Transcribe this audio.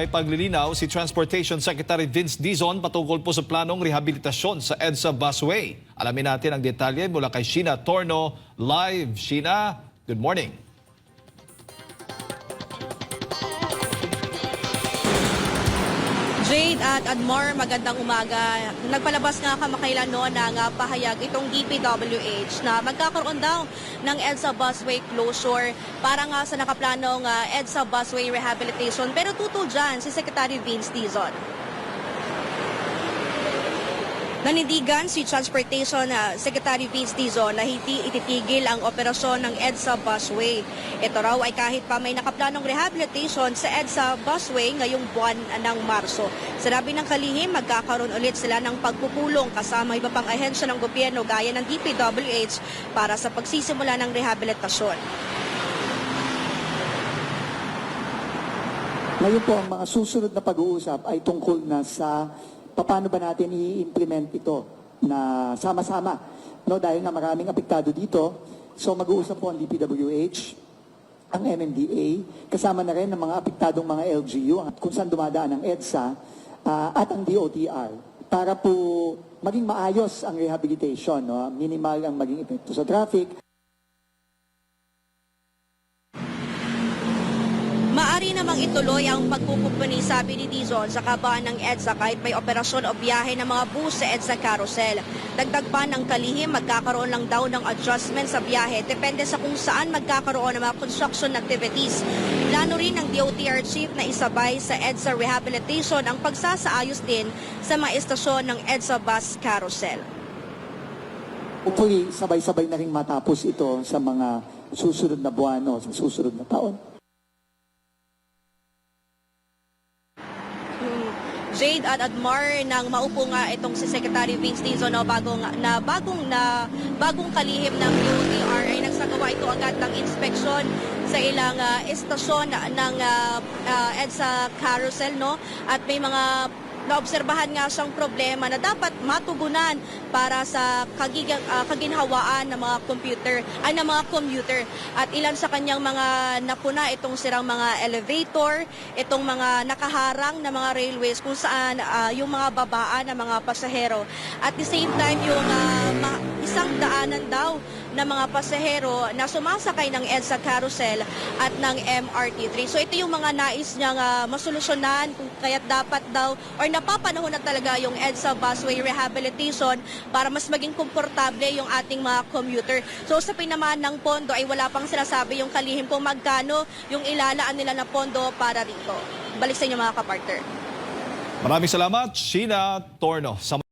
May paglilinaw si Transportation Secretary Vince Dizon patungkol po sa planong rehabilitasyon sa EDSA Busway. Alamin natin ang detalye mula kay Sheena Torno live. Sheena, good morning. At Admar, magandang umaga. Nagpalabas nga kamakailan noon ng ah, pahayag itong DPWH na magkakaroon daw ng EDSA busway closure para nga sa nakaplanong ah, EDSA busway rehabilitation. Pero tutol dyan si Secretary Vince Dizon. Nanindigan si Transportation ah, Secretary Vince Dizon na hindi ititigil ang operasyon ng EDSA busway. Ito raw ay kahit pa may nakaplanong rehabilitation sa EDSA busway ngayong buwan ng Marso. Sinabi ng kalihim, magkakaroon ulit sila ng pagpupulong kasama iba pang ahensya ng gobyerno gaya ng DPWH para sa pagsisimula ng rehabilitasyon. Ngayon po, ang mga susunod na pag-uusap ay tungkol na sa paano ba natin i-implement ito na sama-sama. No, dahil nga maraming apektado dito. So mag-uusap po ang DPWH, ang MMDA, kasama na rin ng mga apektadong mga LGU, at kung saan dumadaan ang EDSA, ah, at ang DOTR, para po maging maayos ang rehabilitation, no? minimal ang maging epekto sa traffic, namang ituloy ang pagkukumpuni, sabi ni Dizon, sa kabaan ng EDSA kahit may operasyon o biyahe ng mga bus sa EDSA carousel. Dagdag pa ng kalihim, magkakaroon lang daw ng adjustment sa biyahe depende sa kung saan magkakaroon ng mga construction activities. Plano rin ng DOTR Chief na isabay sa EDSA rehabilitation ang pagsasaayos din sa mga estasyon ng EDSA bus carousel. hopefully sabay-sabay na rin matapos ito sa mga susunod na buwan o sa susunod na taon. Jade at Admar nang maupo nga itong si Secretary Vince Dizon no, bagong, na bagong na bagong kalihim ng UTR ay nagsagawa ito agad ng inspeksyon sa ilang ah, estasyon ng ah, ah, EDSA carousel no? At may mga naobserbahan nga siyang problema na dapat matugunan para sa kagig- ah, kaginhawaan ng mga computer ay ng mga commuter. At ilan sa kanyang mga napuna itong sirang mga elevator itong mga nakaharang na mga railways kung saan ah, yung mga babaan ng mga pasahero. At the same time yung ma- isang daanan daw ng mga pasahero na sumasakay ng EDSA carousel at ng MRT3. So ito yung mga nais niyang ah, masolusyonan kung kaya't dapat daw or napapanahon na talaga yung EDSA busway rehabilitation para mas maging komportable yung ating mga commuter. So sa pinaman ng pondo ay wala pang sinasabi yung kalihim kung magkano yung ilalaan nila na pondo para rito. Balik sa inyo mga kapartner. Maraming salamat, Sheena Torno.